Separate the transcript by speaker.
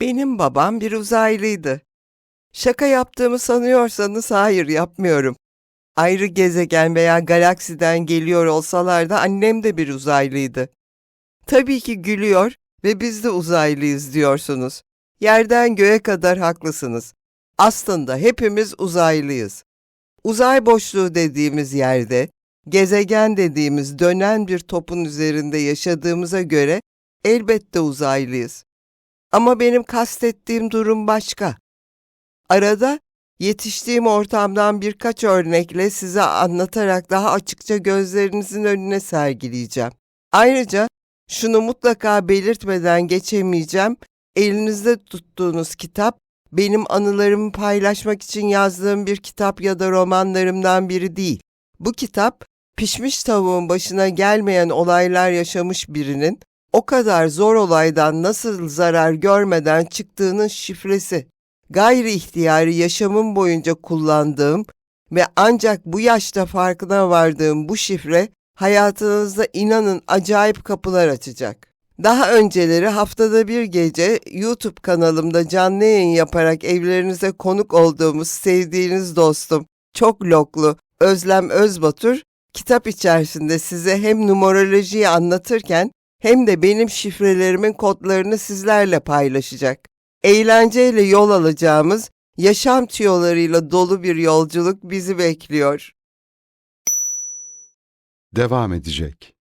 Speaker 1: Benim babam bir uzaylıydı. Şaka yaptığımı sanıyorsanız hayır yapmıyorum. Ayrı gezegen veya galaksiden geliyor olsalar da annem de bir uzaylıydı. Tabii ki gülüyor ve biz de uzaylıyız diyorsunuz. Yerden göğe kadar haklısınız. Aslında hepimiz uzaylıyız. Uzay boşluğu dediğimiz yerde, gezegen dediğimiz dönen bir topun üzerinde yaşadığımıza göre elbette uzaylıyız. Ama benim kastettiğim durum başka. Arada yetiştiğim ortamdan birkaç örnekle size anlatarak daha açıkça gözlerinizin önüne sergileyeceğim. Ayrıca şunu mutlaka belirtmeden geçemeyeceğim. Elinizde tuttuğunuz kitap benim anılarımı paylaşmak için yazdığım bir kitap ya da romanlarımdan biri değil. Bu kitap pişmiş tavuğun başına gelmeyen olaylar yaşamış birinin o kadar zor olaydan nasıl zarar görmeden çıktığının şifresi. Gayri ihtiyari yaşamım boyunca kullandığım ve ancak bu yaşta farkına vardığım bu şifre hayatınızda inanın acayip kapılar açacak. Daha önceleri haftada bir gece YouTube kanalımda canlı yayın yaparak evlerinize konuk olduğumuz sevdiğiniz dostum, çok loklu Özlem Özbatur, kitap içerisinde size hem numerolojiyi anlatırken hem de benim şifrelerimin kodlarını sizlerle paylaşacak. Eğlenceyle yol alacağımız, yaşam tüyolarıyla dolu bir yolculuk bizi bekliyor.
Speaker 2: Devam edecek.